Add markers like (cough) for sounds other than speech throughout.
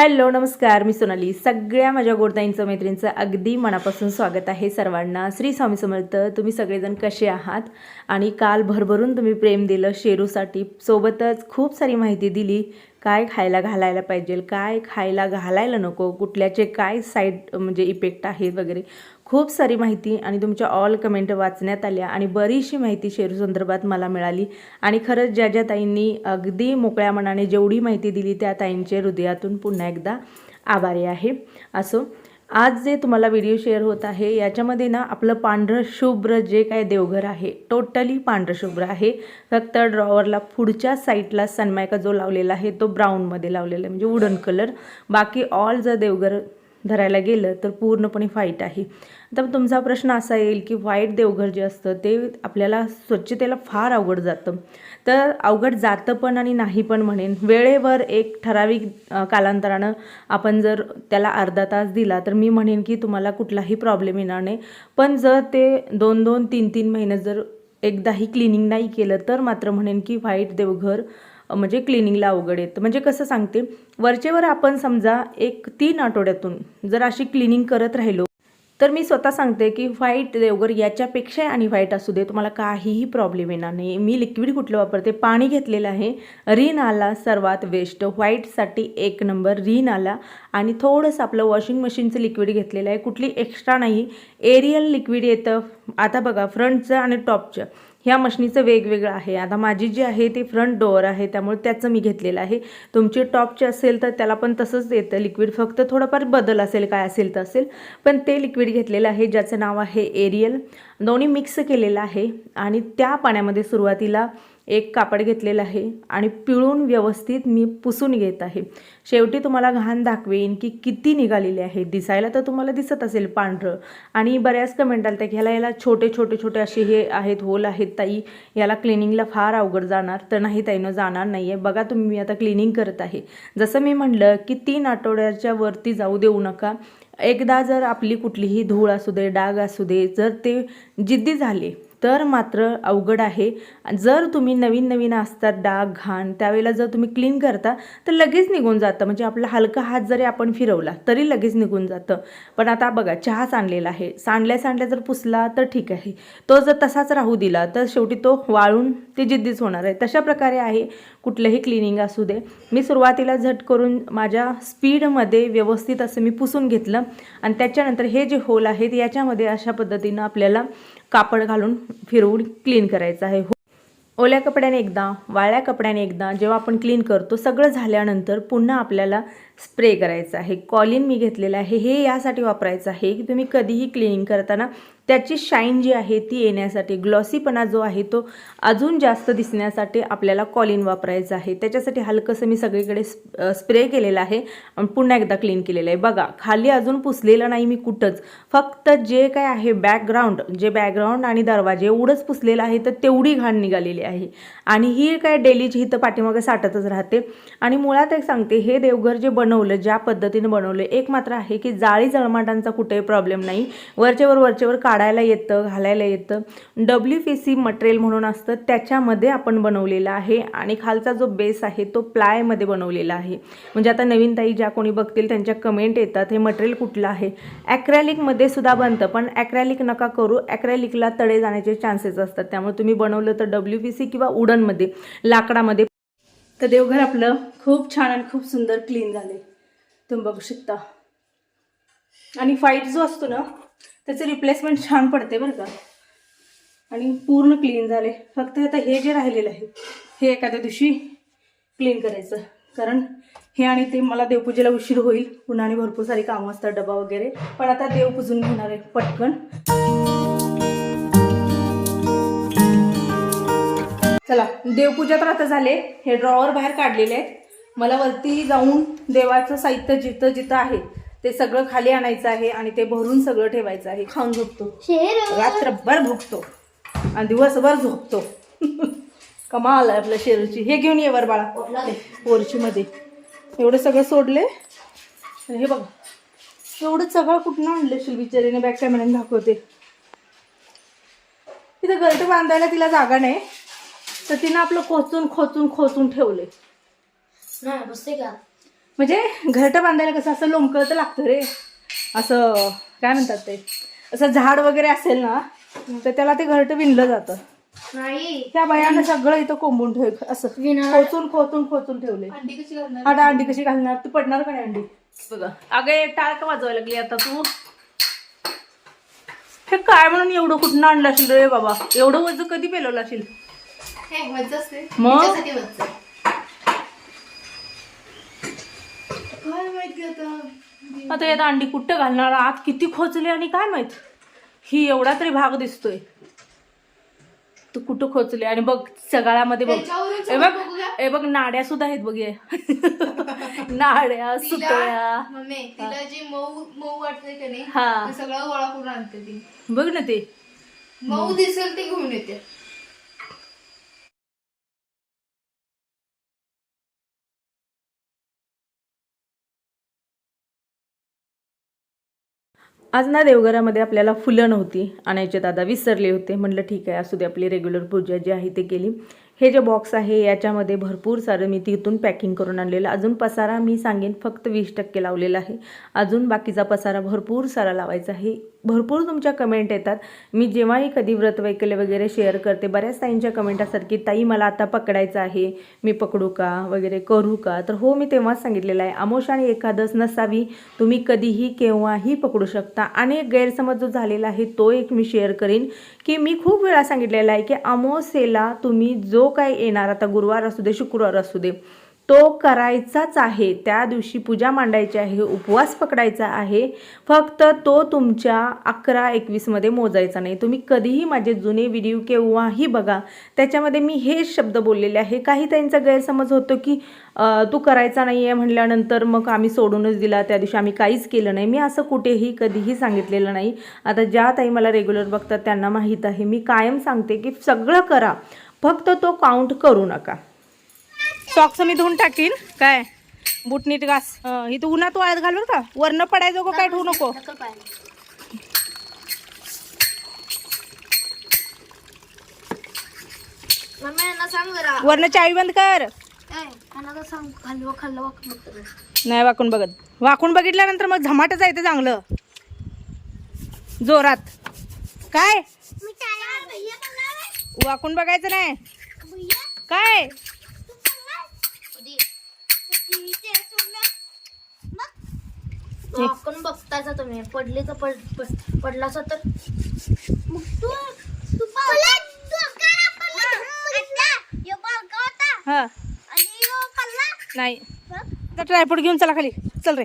Hello नमस्कार. मी सोनाली. सगळ्या माझ्या गोडताईंचं मैत्रिणींचं अगदी मनापासून स्वागत आहे सर्वांना. श्री स्वामी समर्थ तुम्ही सगळेजण कसे आहात? आणि काल भरभरून तुम्ही प्रेम दिलं शेरूसाठी सोबतच खूप सारी माहिती दिली. काय खायला घालायला पाहिजे काय खायला घालायला नको कुठल्याचे काय साईड म्हणजे इफेक्ट आहेत वगैरे. खूप सारी माहिती आणि तुमच्या ऑल कमेंट वाचण्यात आल्या आणि बरीचशी माहिती शेरू संदर्भात मला मिळाली. आणि खरंच ज्या ज्या ताईंनी अगदी मोकळ्या मनाने जेवढी माहिती दिली त्या ताईंचे हृदयातून पुन्हा एकदा आभारी आहे. असो आज जे तुम्हाला व्हिडिओ शेअर होत आहे याच्यामध्ये ना आपलं पांढरं शुभ्र जे काय देवघर आहे टोटली पांढरं शुभ्र आहे. फक्त ड्रॉवरला पुढच्या साईडला सनमायका जो लावलेला आहे तो ब्राऊनमध्ये लावलेला आहे म्हणजे वुडन कलर बाकी ऑल जर देवघर धरायला गेलं तर पूर्णपणे वाईट आहे. आता तुमचा प्रश्न असा येईल की वाईट देवघर जे असतं ते आपल्याला स्वच्छतेला फार अवघड जातं. तर अवघड जातं पण आणि नाही पण म्हणेन वेळेवर एक ठराविक कालांतरानं आपण जर त्याला अर्धा तास दिला तर मी म्हणेन की तुम्हाला कुठलाही प्रॉब्लेम येणार नाही. पण जर ते दोन दोन तीन तीन महिने जर एकदाही क्लिनिंग नाही केलं तर मात्र म्हणेन की व्हाईट देवघर म्हणजे क्लिनिंगला अवघड येतं. म्हणजे कसं सांगते वरचेवर आपण समजा एक तीन आठवड्यातून जर अशी क्लिनिंग करत राहिलो तर मी स्वतः सांगते की व्हाईट देवघर याच्यापेक्षा आणि व्हाईट असू दे तुम्हाला काहीही प्रॉब्लेम येणार नाही. मी लिक्विड कुठलं वापरते? पाणी घेतलेलं आहे. रिन आला सर्वात बेस्ट व्हाईटसाठी एक नंबर रिन आला आणि थोडंसं आपलं वॉशिंग मशीनचं लिक्विड घेतलेलं आहे. कुठली एक्स्ट्रा नाही. एरियल लिक्विड येतं. आता बघा फ्रंटचं आणि टॉपचं. ह्या मशनीचं वेगवेगळं आहे. आता माझी जी आहे ती फ्रंट डोअर आहे त्यामुळे त्याचं मी घेतलेलं आहे. तुमची टॉपची असेल तर त्याला पण तसंच येतं. लिक्विड फक्त थोडंफार बदल असेल काय असेल तर असेल पण ते लिक्विड घेतलेलं आहे ज्याचं नाव आहे एरियल दोन्ही मिक्स केलेलं आहे. आणि त्या पाण्यामध्ये सुरुवातीला एक कापड घेतलेलं आहे आणि पिळून व्यवस्थित मी पुसून घेत आहे. शेवटी तुम्हाला घाण दाखवेन की किती निघालेले आहे. दिसायला तर तुम्हाला दिसत असेल पांढरं. आणि बऱ्याच कमेंट आल्या त्या ह्याला याला छोटे छोटे छोटे असे हे आहेत होल आहेत ताई. याला क्लिनिंगला फार अवघड जाणार तर नाही ताईनं जाणार नाही आहे बघा तुम्ही आता क्लिनिंग करत आहे. जसं मी म्हणलं की तीन आठवड्याच्या वरती जाऊ देऊ नका. एकदा जर आपली कुठलीही धूळ असू दे डाग असू दे जर ते जिद्दी झाले तर मात्र अवघड आहे. जर तुम्ही नवीन नवीन असतात डाग घाण त्यावेळेला जर तुम्ही क्लीन करता तर लगेच निघून जातं. म्हणजे आपला हलका हात जरी आपण फिरवला तरी लगेच निघून जातं. पण आता बघा चहा सांडलेला आहे. सांडल्या सांडल्या जर पुसला तर ठीक आहे. तो जर तसाच राहू दिला तर शेवटी तो वाळून ते जिद्दीच होणार आहे. तशा प्रकारे आहे. कुठलंही क्लिनिंग असू दे. मी सुरुवातीला झट करून माझ्या स्पीडमध्ये व्यवस्थित असं मी पुसून घेतलं. आणि त्याच्यानंतर हे जे होल आहेत याच्यामध्ये अशा पद्धतीनं आपल्याला कापड घालून फिरवून क्लीन करायचं आहे. हो. ओल्या कपड्याने एकदा वाळ्या कपड्याने एकदा जेव्हा आपण क्लीन करतो सगळं झाल्यानंतर पुन्हा आपल्याला स्प्रे करायचं आहे. कॉलिन मी घेतलेलं आहे. हे यासाठी वापरायचं आहे की तुम्ही कधीही क्लिनिंग करताना त्याची शाईन जी आहे ती येण्यासाठी ग्लॉसीपणा जो आहे तो अजून जास्त दिसण्यासाठी आपल्याला कॉलिन वापरायचं आहे. त्याच्यासाठी हलकंसं मी सगळीकडे स्प्रे केलेलं आहे आणि पुन्हा एकदा क्लीन केलेलं आहे. बघा खाली अजून पुसलेलं नाही मी कुठंच. फक्त जे काय आहे बॅकग्राऊंड जे बॅकग्राऊंड आणि दरवाजे एवढंच पुसलेलं आहे तर तेवढी घाण निघालेली आहे. आणि ही काय डेलीची इथं पाठीमागे साठतच राहते. आणि मुळात एक सांगते हे देवघर जे बन बनवलं ज्या पद्धतीनं बनवलं एक मात्र आहे की जाळी जळमाटांचा कुठेही प्रॉब्लेम नाही. वरचेवर वरचेवर काढायला येतं घालायला येतं. डब्ल्यू पी सी मटेरियल म्हणून असतं त्याच्यामध्ये आपण बनवलेलं आहे. आणि खालचा जो बेस आहे तो प्लायमध्ये बनवलेला आहे. म्हणजे आता नवीन ताई ज्या कोणी बघतील त्यांच्या कमेंट येतात हे मटेरियल कुठलं आहे? ॲक्रॅलिकमध्ये सुद्धा बनतं पण ॲक्रॅलिक नका करू. ॲक्रॅलिकला तडे जाण्याचे चान्सेस असतात. त्यामुळे तुम्ही बनवलं तर डब्ल्यू पी सी किंवा उडनमध्ये लाकडामध्ये तर देवघर आपलं खूप छान आणि खूप सुंदर क्लीन झाले तुम्ही बघू शकता. आणि फाईट जो असतो ना त्याचं रिप्लेसमेंट छान पडते बरं का. आणि पूर्ण क्लीन झाले फक्त आता हे जे राहिलेलं आहे हे एखाद्या दिवशी क्लीन करायचं. कारण हे आणि ते मला देवपूजेला उशीर होईल. पुन्हा आणि भरपूर सारी कामं असतात डबा वगैरे. पण आता देव पुजून घेणार आहे पटकन. चला देवपूजा तर आता झाले हे ड्रॉवर बाहेर काढलेले आहेत. मला वरती जाऊन देवाचं साहित्य जिथं जिथं आहे ते सगळं खाली आणायचं आहे आणि ते भरून सगळं ठेवायचं आहे. खाऊन झोपतो. रात्रभर भुकतो आणि दिवसभर झोपतो. (laughs) कमाल आहे आपल्या शेरूची. हे घेऊन ये वर बाळा. पोरची मध्ये एवढं सगळं सोडले. आणि हे बघा. एवढं सगळं कुठनं आणलं बिचारीने? बॅक कॅमेऱ्याने दाखवते. तिथं गलट बांधायला तिला जागा नाही. तर तिनं आपलं खोचून खोचून खोचून ठेवले नाही बसते का? म्हणजे घरटं बांधायला कसं असं लोंबकळतं लागतं रे. असं काय म्हणतात ते? असं झाड वगैरे असेल ना तर त्याला ते घरटं विणलं जातं. नाही. त्या बायानं सगळं इथं कोंबून ठेव असं. खोचून खोचून खोचून ठेवले अंडी कशी घालणार? आता अंडी कशी घालणार? तू पडणार का नाही अंडी? बघा. अगे टाळक वाजवायला लागली आता तू. हे काय म्हणून एवढं कुठनं आणलं असेल रे बाबा? एवढं वज कधी पेलवलं असेल? मग? आता? यात अंडी कुठं घालणार? आत किती खोचले आणि काय माहीत? ही एवढा तरी भाग दिसतोय. तू कुठं खोचले? आणि बघ सगळ्यामध्ये बघ. हे बघ. हे बघ नाड्या सुद्धा आहेत बघ. नाड्या सुतळ्या. तिला मम्मी तिला जे मऊ मऊ वाटतंय का नाही हा. सगळं गोळा करून आणते ती. बघ ना ते. मऊ दिसेल ते घेऊन येते. आज ना देवघरामध्ये आपल्याला फुलं नव्हती आणायचे दादा विसरले होते. म्हटलं ठीक आहे असू दे आपली रेग्युलर पूजा जी आहे ते केली. हे जे बॉक्स आहे याच्यामध्ये भरपूर सारं मी तिथून पॅकिंग करून आणलेलं. अजून पसारा मी सांगेन फक्त वीस टक्के लावलेला आहे. अजून बाकीचा पसारा भरपूर सारा लावायचा आहे. भरपूर तुमच्या कमेंट येतात. मी जेव्हाही कधी व्रत वैकल्य वगैरे शेअर करते बऱ्याच ताईंच्या कमेंट असतात की ताई मला आता पकडायचं आहे. मी पकडू का? वगैरे करू का? तर हो मी तेव्हाच सांगितलेलं आहे. आमोश आणि एकादश नसावी. तुम्ही कधीही केव्हाही पकडू शकता. आणि एक गैरसमज जो झालेला आहे तो एक मी शेअर करीन की मी खूप वेळा सांगितलेला आहे की अमोसेला तुम्ही जो काय येणार आता गुरुवार असू दे शुक्रवार असू दे तो करायचाच आहे. त्या दिवशी पूजा मांडायची आहे उपवास पकडायचा आहे. फक्त तो तुमच्या अकरा एकवीसमध्ये मोजायचा नाही. तुम्ही कधीही माझे जुने व्हिडिओ केव्हाही बघा. त्याच्यामध्ये मी हे शब्द बोललेले आहे. काही त्यांचा गैरसमज होतो की तू करायचा नाही आहे म्हणल्यानंतर मग आम्ही सोडूनच दिला. त्या दिवशी आम्ही काहीच केलं नाही. मी असं कुठेही कधीही सांगितलेलं नाही. आता ज्या ताई मला रेग्युलर बघतात त्यांना माहीत आहे. मी कायम सांगते की सगळं करा. फक्त तो काउंट करू नका. सॉक्स मी धुवून टाकीन. काय? बूट नीट घास. हं, इथं उन्हात वाळत घालू का? वरनं पडायचं गो काय ठेवू नको? वरनं चावी बंद कर. नाही वाकून बघत. वाकून बघितल्यानंतर मग झमाटच आहे ते चांगलं. जोरात. काय? वाकून बघायचं नाही. काय? वाकून बघतायचा तुम्ही? पडले तर पड पड- पडलासा तर. हा नाही. आता ट्रायपोर्ट घेऊन चला खाली. चल रे.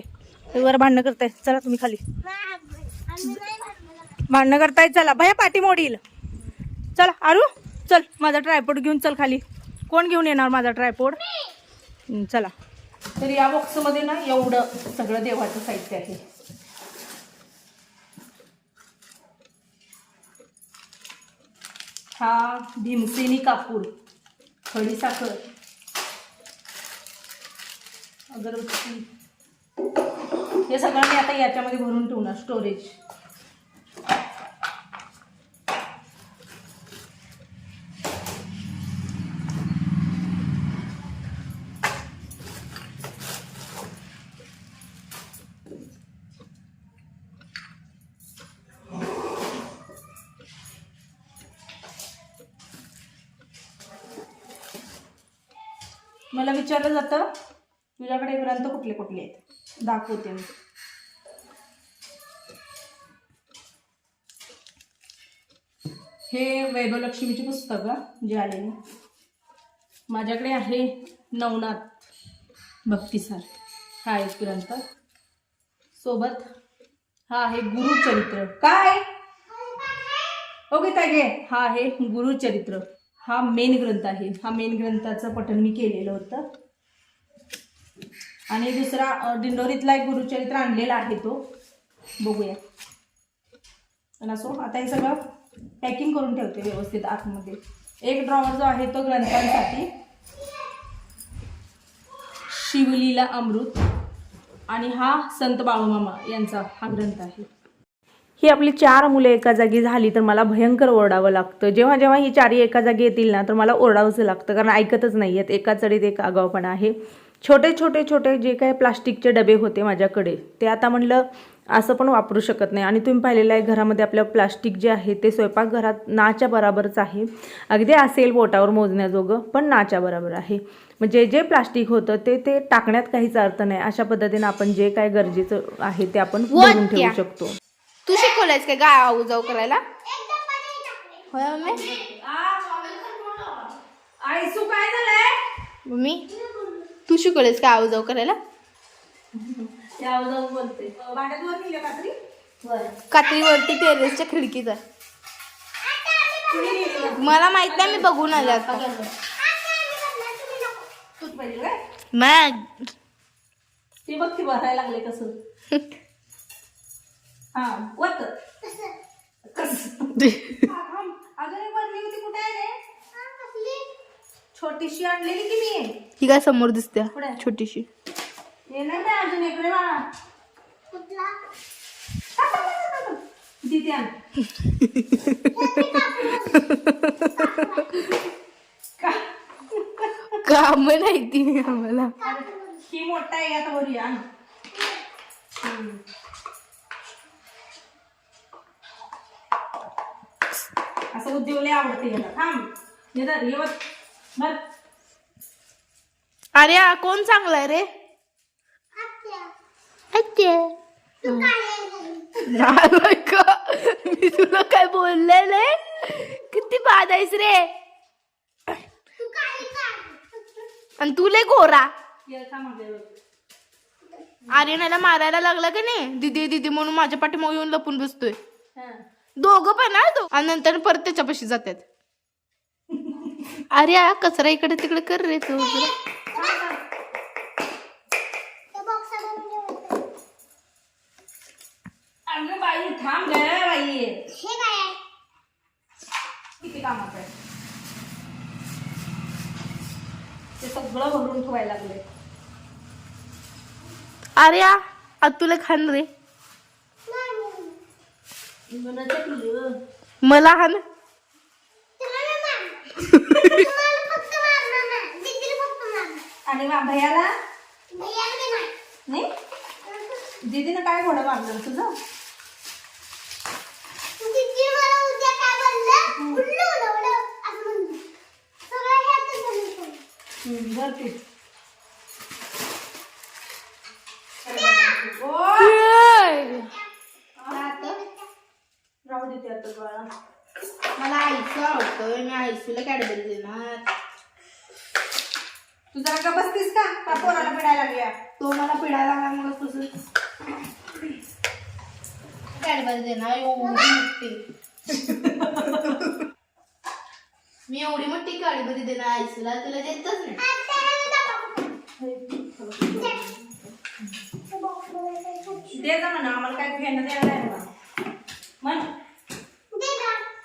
वर भांडणं करताय. चला तुम्ही खाली. भांडणं करताय चला. भया पाठी मोडील. चला आरू चल. माझा ट्रायपोर्ट घेऊन चल खाली. कोण घेऊन येणार माझा ट्रायपोर्ट चला. तर या बॉक्समध्ये ना एवढं सगळं देवाचं साहित्य आहे. हा भीमसेनी कापूर खडीसाखर अगरबत्ती. हे सगळं मी आता याच्यामध्ये भरून ठेवणार स्टोरेज मला विचारलं जातं तुझ्याकडे ग्रंथ कुठले कुठले आहेत? दाखवते मी. हे वैभवलक्ष्मीची पुस्तकं जे आलेली माझ्याकडे आहे नवनाथ भक्तिसार हा एक ग्रंथ. सोबत हा आहे गुरुचरित्र. काय? हो ओके तागे हा आहे गुरुचरित्र. हा मेन ग्रंथ आहे. हा मेन ग्रंथाचं पठण मी केलेलं होतं. आणि दुसरा दिंडोरीतला एक गुरुचरित्र आणलेला आहे तो. बघूया. पण असो आता हे सगळं पॅकिंग करून ठेवते व्यवस्थित आतमध्ये. एक ड्रॉवर जो आहे तो ग्रंथांसाठी. शिवलीला अमृत आणि हा संत बाळूमामा यांचा हा ग्रंथ आहे. ही आपली चार मुलं एका जागी झाली तर मला भयंकर ओरडावं लागतं. जेव्हा जेव्हा ही चारही एका जागी येतील ना तर मला ओरडावंच लागतं. कारण ऐकतच नाही आहेत एका चढीत एक आगावपणा आहे. छोटे छोटे छोटे जे काही प्लास्टिकचे डबे होते माझ्याकडे ते आता म्हणलं असं पण वापरू शकत नाही. आणि तुम्ही पाहिलेलं आहे घरामध्ये आपलं प्लास्टिक जे आहे ते स्वयंपाकघरात नाच्या बराबरच आहे. अगदी असेल बोटावर मोजण्याजोगं पण नाच्या बरोबर आहे. म्हणजे जे प्लास्टिक होतं ते ते टाकण्यात काहीच अर्थ नाही. अशा पद्धतीने आपण जे काय गरजेचं आहे ते आपण ठेवू शकतो. तू शिकवलंयस काय गाय आऊ जाऊ करायला? होय मम्मी? झालंय? मम्मी तू शिकवलंयस काय आऊ जाऊ करायला कात्रीवरती टेरेसच्या खिडकीत आहे. मला माहीत नाही मी बघून आले आता. मग. ते बघ की भरायला लागले कसं. (laughs) हा वत. कस अगं ही भरली होती कुठे आहे रे? छोटीशी आणलेली की मी? ही काय समोर दिसते? पुढे. छोटीशी. ये नाही ते अजून इकडे बाळा तिथे आण. काम नाही ती आम्हाला. ही मोठा आहे आता वरी हम्म. असं उद्योगले आवडते याला. थांब. अरे हा कोण चांगला आहे रे? नाही का मी तुला काय बोललेलं किती बाद आहेस रे? आणि तू लय गोरा. ये थांब आपल्या बघ. आर्यनाला मारायला लागला का नाही? दिदी दिदी म्हणून माझ्या पाठीमागे येऊन लपून बसतोय. हा. दोघं पण ना दो आणि नंतर परत त्याच्यापाशी जातात. अरे हा कचरा इकडे तिकडे कर रे तू. जरा. अगं बाई थांब ग बाई. किती कामाचं आहे? ते सगळं भरून ठेवायला लागले. अरे आता तुला खान रे. मला हान आणि वा भैयाला? नाही? दीदीनं काय घोडं मारलं तुझं? हम्म, बरं ते. ओ, राहू दे ते आता बाळा मला आईचं आवडतं मी आईशीला कॅडबरी देणार. तू जरा का बसतीस का? का पोराला पिडायला लागल्या? तो मला पिडायला लागला मला तसं कॅडबरी देणार एवढी मोठी. मी एवढी मोठी कॅडबरी देणार आईशीला तुला देतच नाही. दे जा म्हणा आम्हाला काय घेणं द्यायला म्हणा.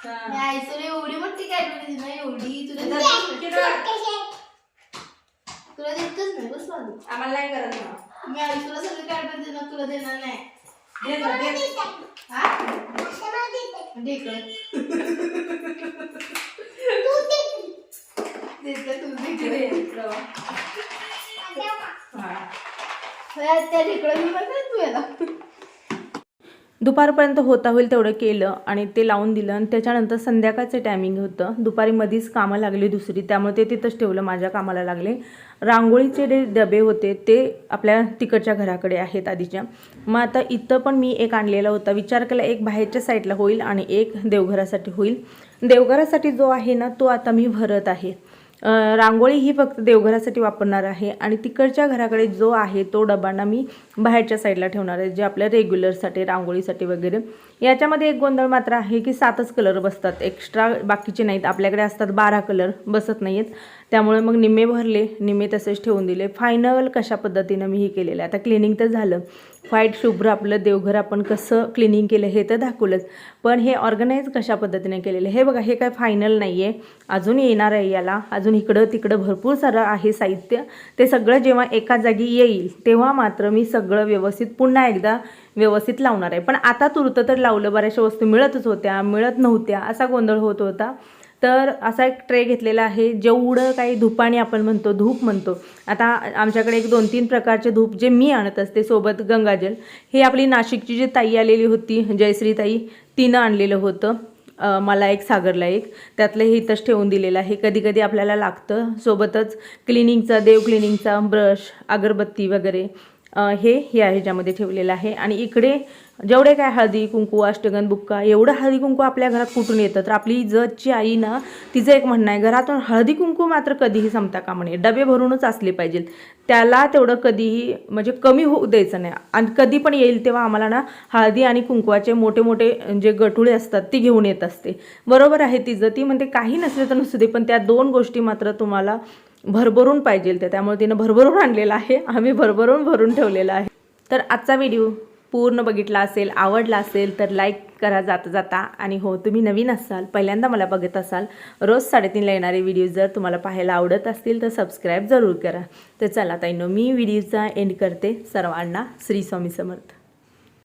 हा. आईशीला एवढी मोठी कॅडबरी देणार एवढी. तुला? तुला देतच नाही बस माझं. आम्हाला नाही करत ना. मी आईशीला सगळी कॅडबरी देणार तुला देणार नाही. त्या ढेकळ मी म्हणते तू याला. दुपारपर्यंत होता होईल तेवढं केलं आणि ते लावून दिलं आणि त्याच्यानंतर संध्याकाळचं टायमिंग होतं. दुपारी मधीच कामं लागली दुसरी त्यामुळे ते तिथंच ठेवलं माझ्या कामाला लागले. रांगोळीचे जे डबे होते ते आपल्या तिकडच्या घराकडे आहेत आधीच्या. मग आता इथं पण मी एक आणलेला होता. विचार केला एक बाहेरच्या साईडला होईल आणि एक देवघरासाठी होईल. देवघरासाठी जो आहे ना तो आता मी भरत आहे. रांगोळी ही फक्त देवघरासाठी वापरणार आहे आणि तिकडच्या घराकडे जो आहे तो डबांना मी बाहेरच्या साईडला ठेवणार आहे जे आपल्या रेग्युलरसाठी रांगोळीसाठी वगैरे. याच्यामध्ये एक गोंधळ मात्र आहे की सातच कलर बसतात. एक्स्ट्रा बाकीचे नाहीत. आपल्याकडे असतात बारा कलर बसत नाहीत त्यामुळे मग निम्मे भरले. निम्मे तसेच ठेवून दिले. फायनल कशा पद्धतीनं मी हे केलेलं आहे? आता क्लिनिंग तर झालं. व्हाईट शुभ्र आपलं देवघर आपण कसं क्लिनिंग केलं हे तर दाखवलंच. पण हे ऑर्गनाईज कशा पद्धतीने केलेलं हे बघा हे काय फायनल नाही आहे अजून येणार आहे याला. अजून इकडं तिकडं भरपूर सारं आहे साहित्य. ते सगळं जेव्हा एका जागी येईल तेव्हा मात्र मी सगळं व्यवस्थित पुन्हा एकदा व्यवस्थित लावणार आहे. पण आता तुरतं तर लावलं बऱ्याचशा वस्तू मिळतच होत्या मिळत नव्हत्या असा गोंधळ होत होता. तर असा एक ट्रे घेतलेला आहे जेवढं काही धुपाणी आपण म्हणतो धूप म्हणतो. आता आमच्याकडे एक दोन तीन प्रकारचे धूप जे मी आणत असते सोबत गंगाजल हे आपली नाशिकची जी ताई आलेली होती जयश्री ताई तिनं आणलेलं होतं मला एक सागरला एक. त्यातलं हे इथंच ठेवून दिलेलं आहे. कधी कधी आपल्याला लागतं सोबतच क्लिनिंगचा देव क्लिनिंगचा ब्रश अगरबत्ती वगैरे. हे या ह्याच्यामध्ये ठेवलेलं आहे. आणि इकडे जेवढे काय हळदी कुंकू अष्टगन बुक्का एवढं हळदी कुंकू आपल्या घरात कुठून येतं? तर आपली जतची आई ना तिचं एक म्हणणं आहे घरातून हळदी कुंकू मात्र कधीही संपता कामा नये. डबे भरूनच असले पाहिजेत त्याला तेवढं कधीही म्हणजे कमी होऊ द्यायचं नाही. आणि कधी पण येईल तेव्हा आम्हाला ना हळदी आणि कुंकवाचे मोठे मोठे जे गठुळे असतात ती घेऊन येत असते. बरोबर आहे तिचं. ती म्हणते काही नसले तर नसू दे पण त्या दोन गोष्टी मात्र तुम्हाला भरभरून पाहिजे ते त्यामुळे तिनं भरभरून आणलेलं आहे. आम्ही भरभरून भरून ठेवलेलं आहे. तर आजचा व्हिडिओ पूर्ण बघितला असेल आवडला असेल तर लाईक करा जाता जाता. आणि हो तुम्ही नवीन असाल पहिल्यांदा मला बघत असाल रोज साडेतीनला येणारे व्हिडिओ जर तुम्हाला पाहायला आवडत असतील तर सबस्क्राईब जरूर करा. तर चला ताईनो मी व्हिडिओचा एंड करते. सर्वांना श्री स्वामी समर्थ.